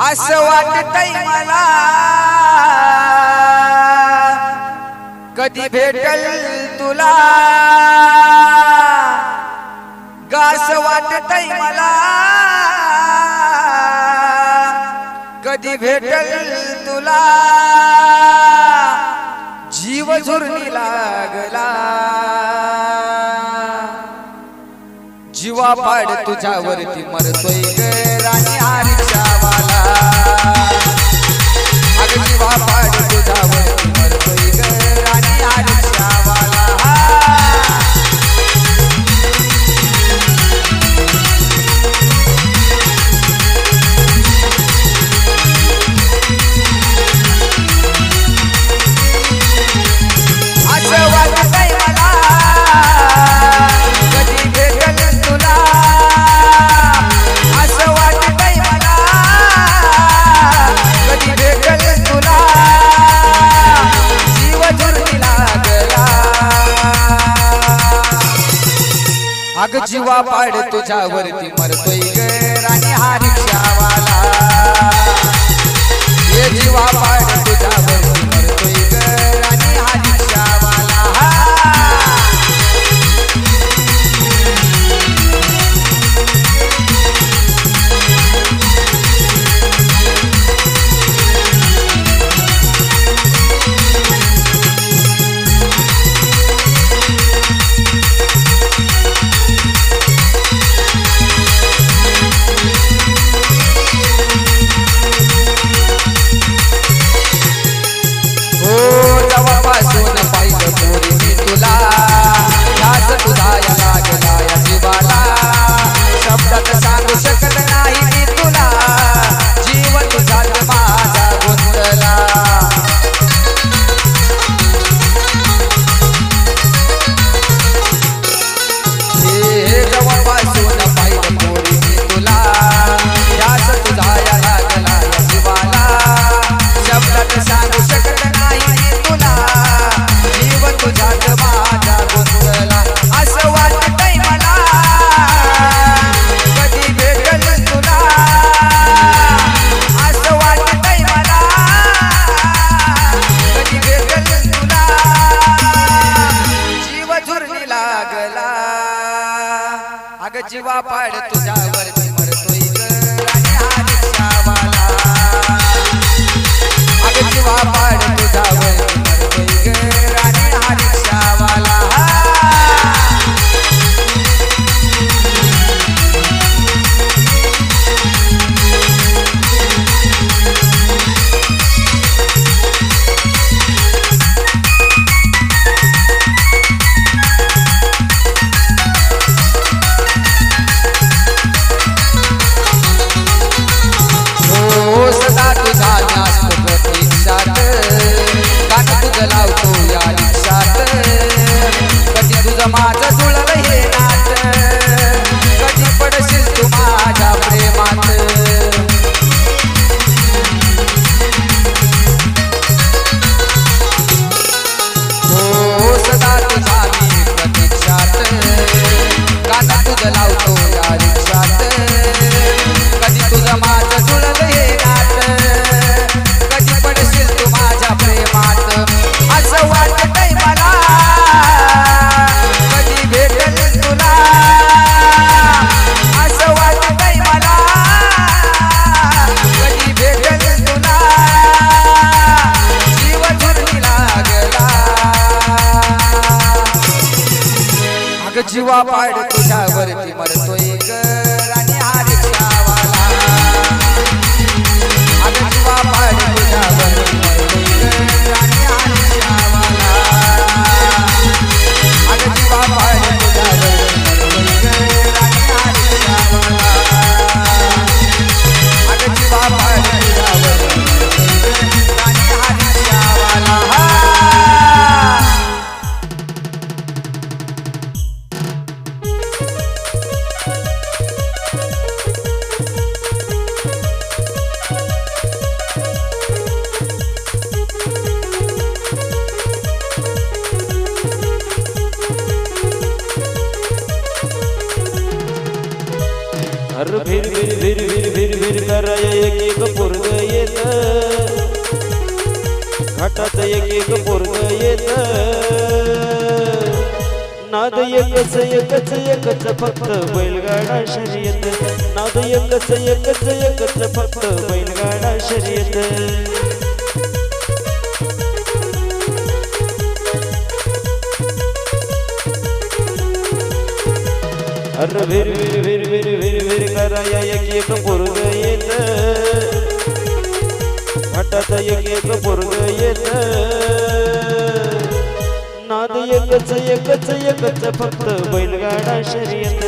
असं वाटतय मला. कधी भेटल तुला? गास वाटतय मला. कधी भेटल तुला? जीव झुरणी लागला. जीवा पाड तुझ्यावरती मरतोय राणी आरी जीवा पाड तुझ्यावरती मरतोय. जीवा पाड तुझ्यावरती मरतोय जीवा पाड तुझ्यावर एकच एकच फक्त बैलगाडा शर्यत नाद एकच एकच एकच फक्त बैलगाडा शर्यत अरे भिर भिर भिर भिर भिर भिर कराया एक एक पोरग येत घाटात एक एक पोरग येत नाद एकच एकच एकच फक्त बैलगाडा शर्यत.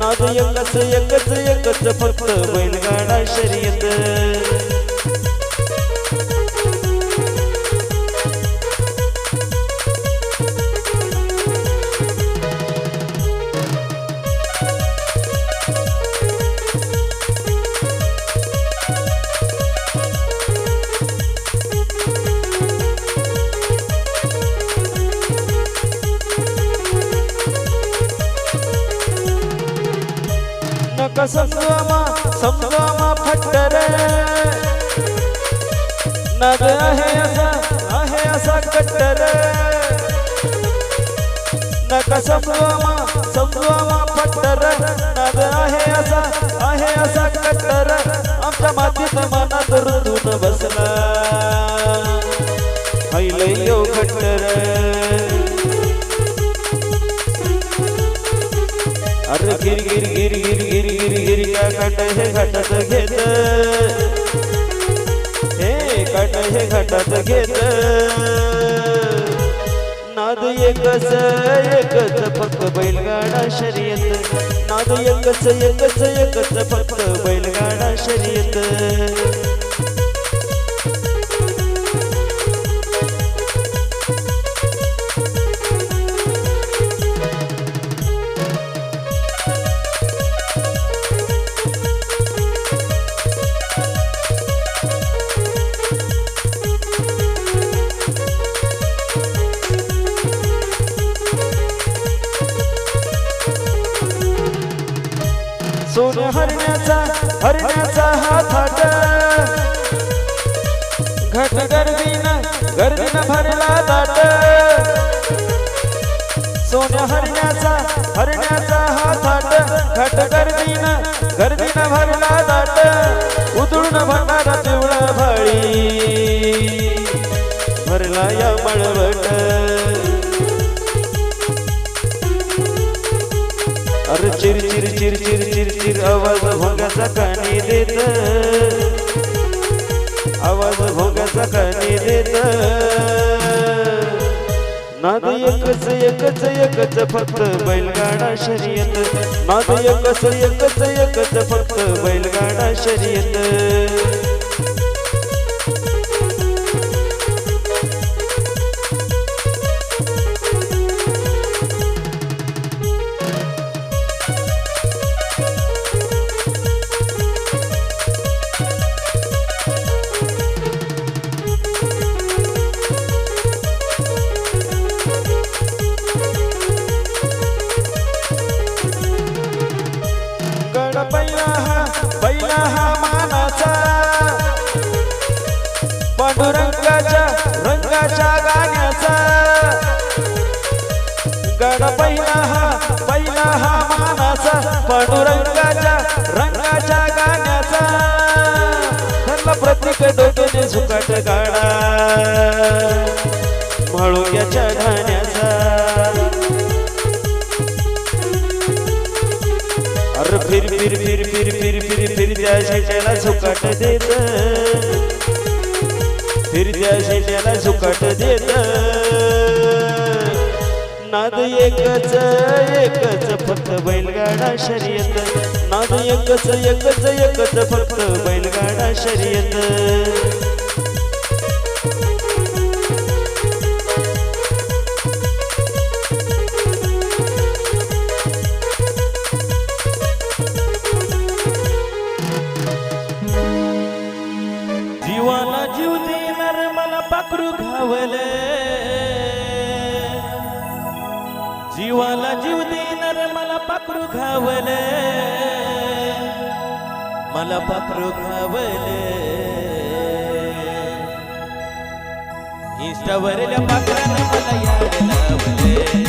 नाद एकच एकच एकच फक्त बैलगाडा शर्यत. नका समजामा समजामा फट्टर नाद आहे असा आहे असा कट्टर नग समजामा समजामा फट्टर नग आहे असा आहे असा कट्टर आमच्या मातीत मनात रुतून बसला. हैल यो खट्टर अरे गिर गिर गिर गिर गिर या गिर हे घटत घेत. हे काट हे घटत घेत. नाद एकच एकच फक्त बैलगाडा शर्यत. नाद एकच एकच एकच फक्त बैलगाडा शर्यत. हरण्याचा हरण्याचा हा थाट घट गर्दीनं गर्दीनं भरला दाट सोन हरण्याचा हरण्याचा हा थाट घट गर्दीनं गर्दीनं भरला दाट उतरून भरणारा पिवळा भाळी. भरला या मळवट. देत. आवाज भोगाचा कानी देत. नाद एकच एकच एकच फक्त बैलगाडा शर्यत. नाद एकच एकच एकच फक्त बैलगाडा शर्यत. रंगाच्या गाण्याचा गड पहिला हा पहिला हा मानाचा. पांडुरंगाच्या रंगाच्या गाण्याचा. त्यांना प्रत्येक डोक्याने झुकाट गाडा. म्हणूयाच्या ढाण्याचा अरे फिर फिर फिर फिर फिर फिर फिर त्या शेट्याला झुकाट देत. फिरत्या शेण्याला सुकट देत. नाद एकच एकच फक्त बैलगाडा शर्यत. नाद एकच एकच एकच फक्त बैलगाडा शर्यत. घावले इष्टावरल्या पात्रानं मला यावे लावले.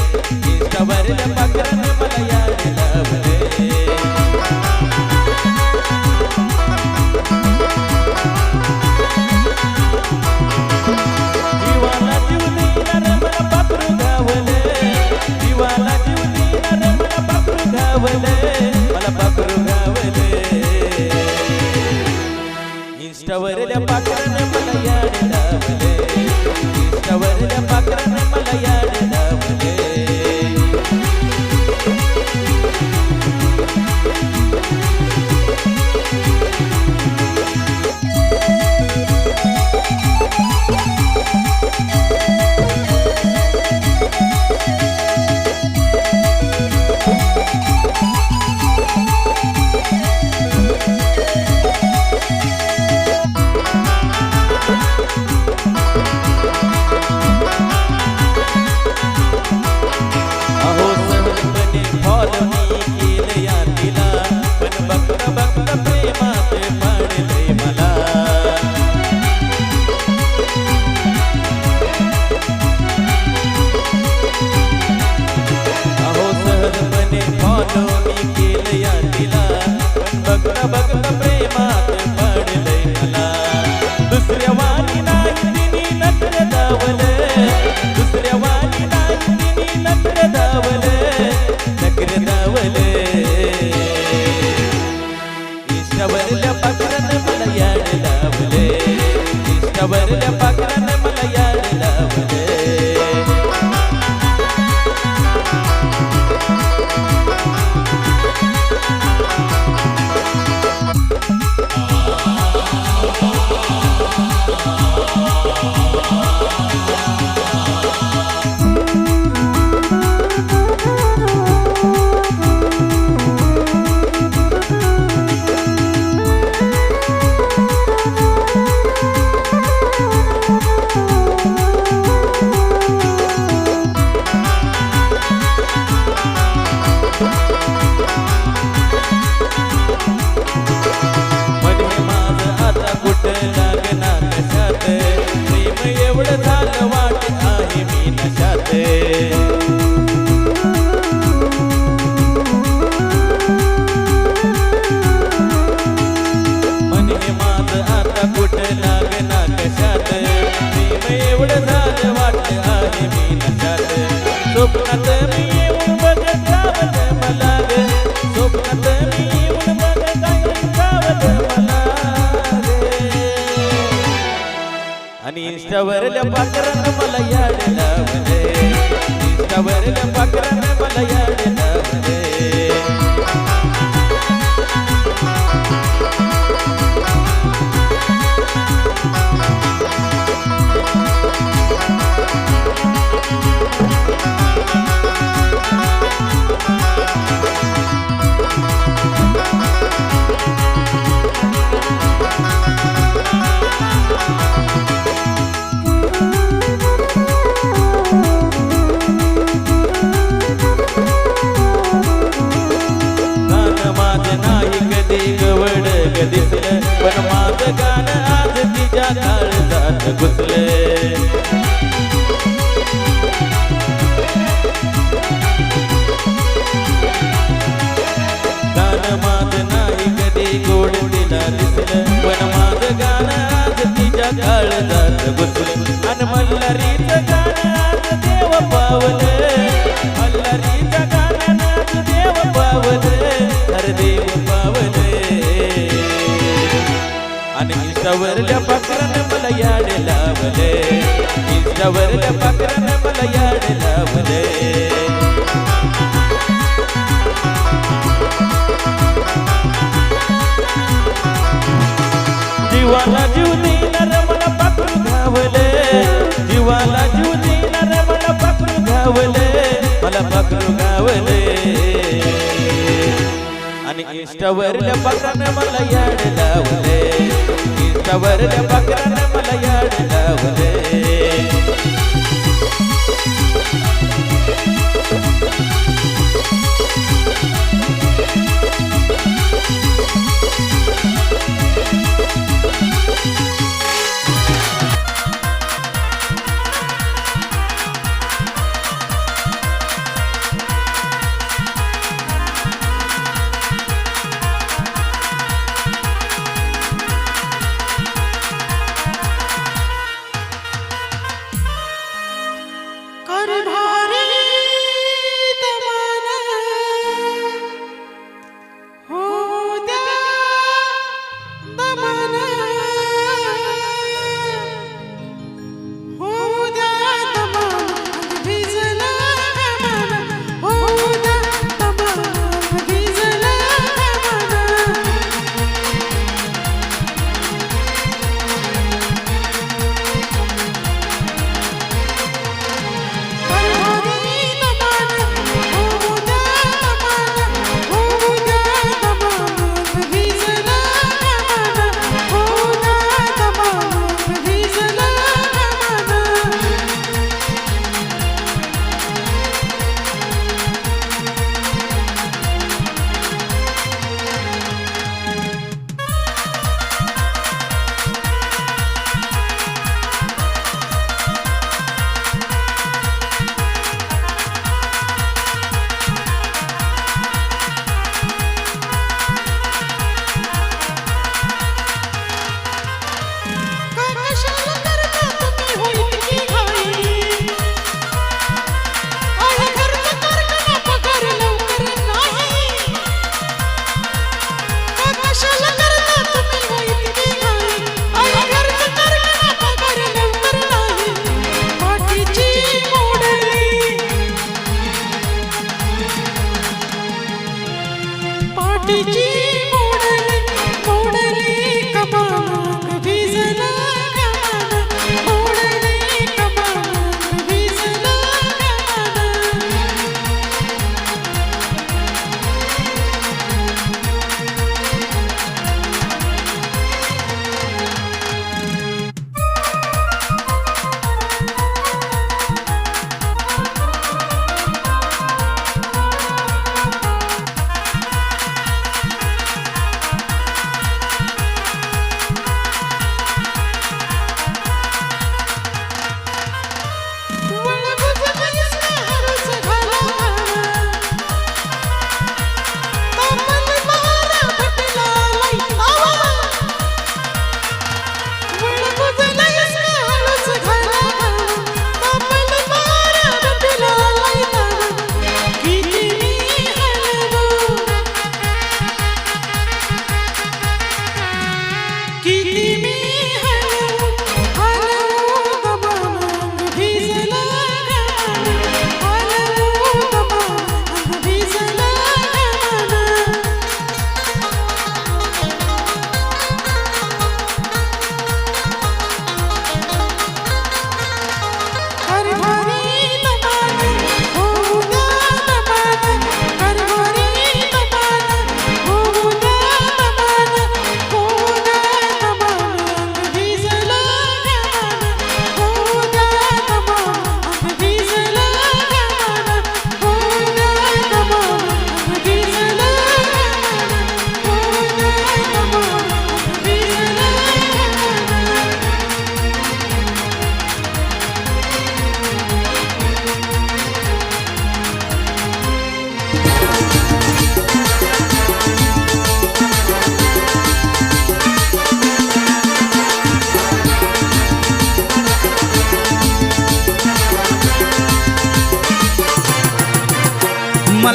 आणि इंस्टावरल्या पाखरानं मला याड लावले. इंस्टावरल्या पाखरानं मला याड लावले. रंग ग दिसलं पण माझ गाणं आज तिच्या काळजात घुसलं. गोड तिला दिसलं पण माझं गाणं आज तिच्या काळजात घुसलं. आणि मल्हारीचं गाणं आणि पाकरानं मला याड लावले. इंस्टावरल्या पाकरानं मला याड लावले. जीवाला जीव देणार मला पाखरू घावले. जीवाला जीव देणार मला पाखरू घावले. मला पाखरू घावले. आणि इंस्टावरल्या पाखरानं मला याड लावले. कवर पाखरानं मला याड लावले.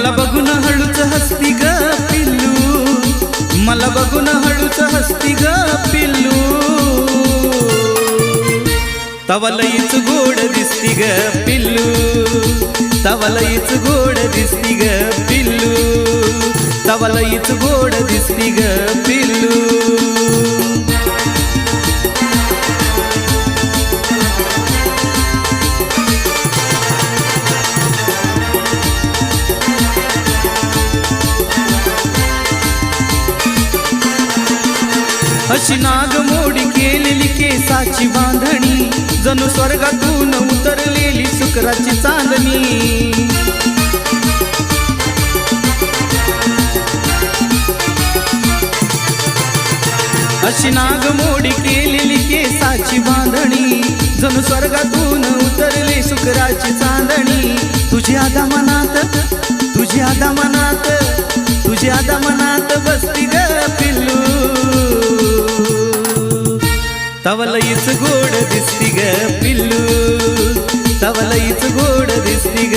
मला बघून हळूच हसती ग पिल्लू मला बघून हळूच हसती ग पिल्लू तवलईच गोड दिसती ग पिल्लू तवलईच गोड दिसती अशी नाग मोडी केलेली केसाची बांधणी. जणू स्वर्गातून उतरलेली शुक्राची चांदणी. अशी नाग मोडी केलेली केसाची बांधणी. जणू स्वर्गातून उतरली शुक्राची चांदणी. तुझी आदा मनात तुझी आदा मनात तुझी आदा मनात बसती ग पिल्लू. तवलईच गोड दिसती ग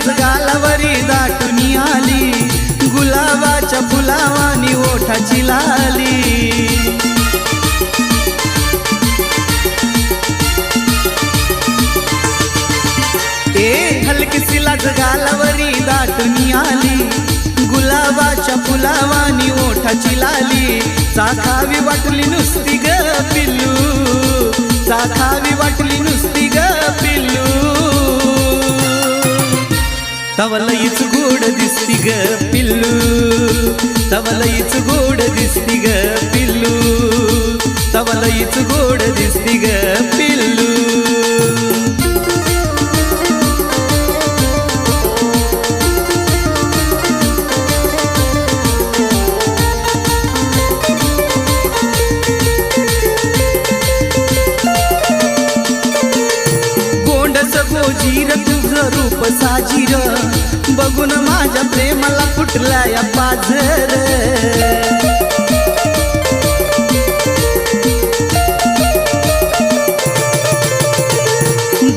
पिल्लू गालावरी दाटून आली. गुलाबाच्या फुलावानी ओठाची लाली. ए हलकीशी गालावरी दाटून आली. गुलाबाच्या फुलावानी ओठाची लाली. चाखावी वाटली नुसती ग पिल्लू. चाखावी वाटली नुसती ग पिल्लू. तवलईच गोड दिसती ग पिल्लू तवलईच गोड दिसती ग पिल्लू तवलईच गोड बघून माझ्या प्रेमाला फुटला या पाझर.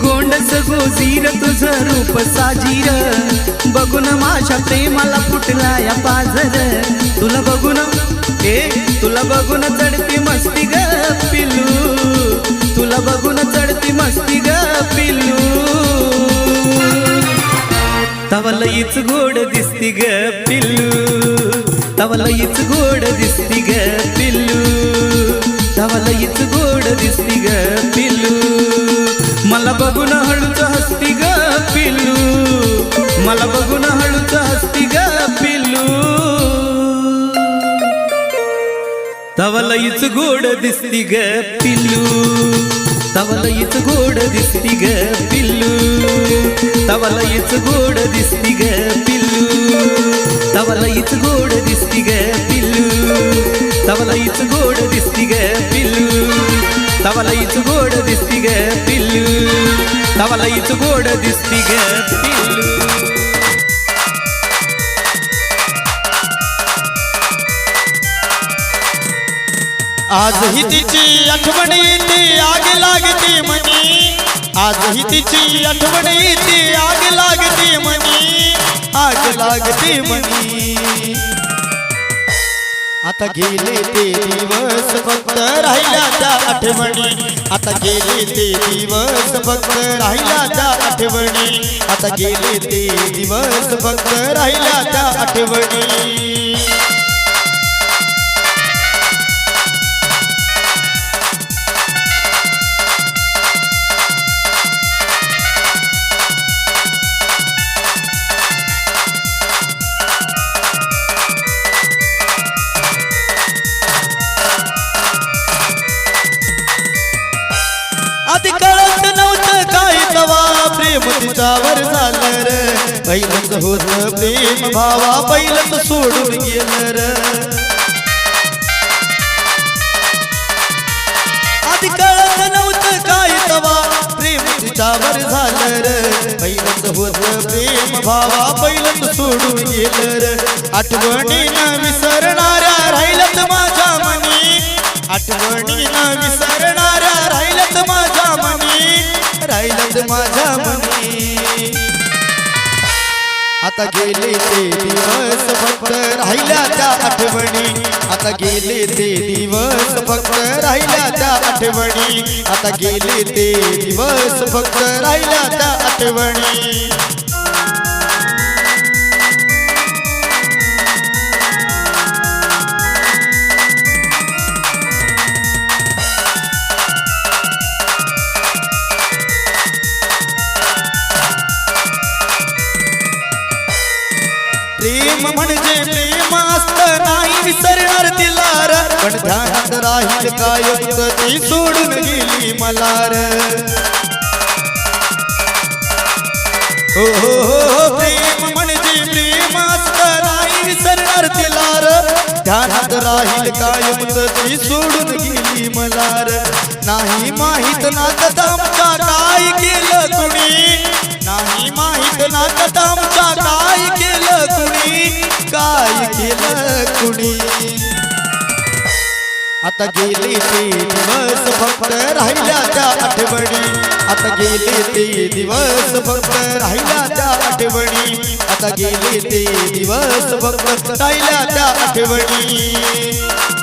गोंडस गोजीर तुझं रूप साजीर. बघून माझ्या प्रेमाला फुटला या पाझर. तुला बघून ए तुला बघून चढती मस्ती ग पिलू तुला बघून चढती मस्ती ग पिलू तवलईच गोड दिसती ग पिल्लू तवलईच गोड दिसती ग पिल्लू तवलईच गोड दिसती ग पिल्लू मला बघून हळूच हसती ग पिल्लू मला बघून हळूच हसती ग पिल्लू तवलईच गोड दिसती ग पिल्लू तवलईच गोड दिसती ग पिल्लू तवलईच गोड दिसती ग पिल्लू तवलईच गोड दिसती ग पिल्लू तवलईच गोड दिसती ग पिल्लू तवलईच गोड दिसती ग पिल्लू तवलईच गोड दिसती ग पिल्लू आजही तिची आठवण येते आग लागते म्हणी. आजही तिची आठवण येते आग लागते म्हणी. आग लागते म्हणी. आता गेले ते दिवस फक्त राहिल्या त्या आठवणी. आता गेले ते दिवस फक्त राहिल्या त्या आठवणी. आता गेले ते दिवस फक्त राहिल्या त्या आठवणी. कैलच होत प्रेम भावा पैलत सोडून गेलं र कळत काय तवा प्रेम तिच्यावर झालं र बैलच होत प्रेम भावा बैलच सोडून गेलं र आठवणीनं विसरणाऱ्या राहिलत माझ्या मनी. आठवणीनं विसरणाऱ्या राहिलत माझ्या मनी. राहिलत माझ्या मनी. आता गेले ते दिवस फक्त राहिल्या त्या आठवणी. आता गेले ते दिवस फक्त राहिल्या त्या आठवणी. आता गेले ते दिवस फक्त राहिल्या त्या आठवणी. पण ध्यानात राहील काय ती सोडून गेली मला र हो हो हो हो, प्रेम म्हणजे प्रेम असत नाही विसरणार तिला र ध्यानात राहील कायम ती सोडून गेली मला नाही माहीत नात आमच्या काय केलं कुणी? नाही माहीत नात आमच्या काय केलं कुणी? काय केलं कुणी? आता गेले ते दिवस फक्त राहिल्या त्या आठवणी. आता गेले ते दिवस फक्त राहिल्या त्या आठवणी. आता गेले ते दिवस फक्त राहिल्या त्या आठवणी.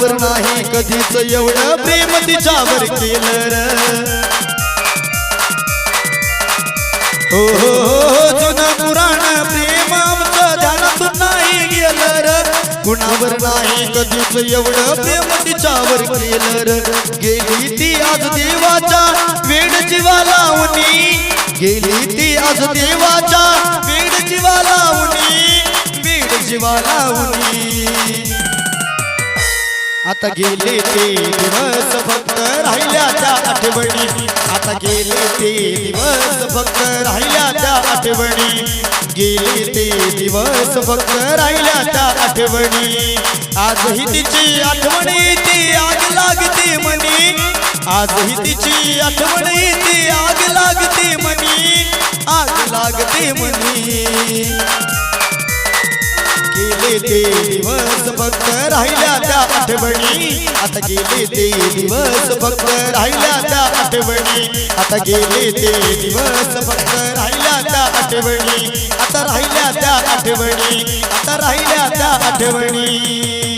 कुणावर नाही कधीच एवढं प्रेम तिच्यावर केलं र. हो, हो हो हो जुनं पुराण प्रेम आमचं ध्यानातून नाही गेलं र. कुणावर नाही कधीच एवढं प्रेम तिच्यावर केलं र. गेली ती आज देवाच्या वेड जीवा लावणी गेली ती आज देवाच्या वेड जीवा लावणी वेड जीवा लावणी आता गेले ते दिवस फक्त राहिल्या त्या आठवणी. आता गेले ते दिवस फक्त राहिल्या त्या आठवणी. गेले ते दिवस फक्त राहिल्या त्या आठवणी. आजही तिची आठवणी ती आग लागते म्हणी. आजही तिची आठवणी ती आग लागते म्हणी. आग लागते म्हणी. गेले ते दिवस फक्त राहिल्या त्या आठवणी. आता गेले ते दिवस फक्त राहिल्या त्या आठवणी. आता गेले ते दिवस फक्त राहिल्या त्या आठवणी. आता राहिल्या त्या आठवणी. आता राहिल्या त्या आठवणी.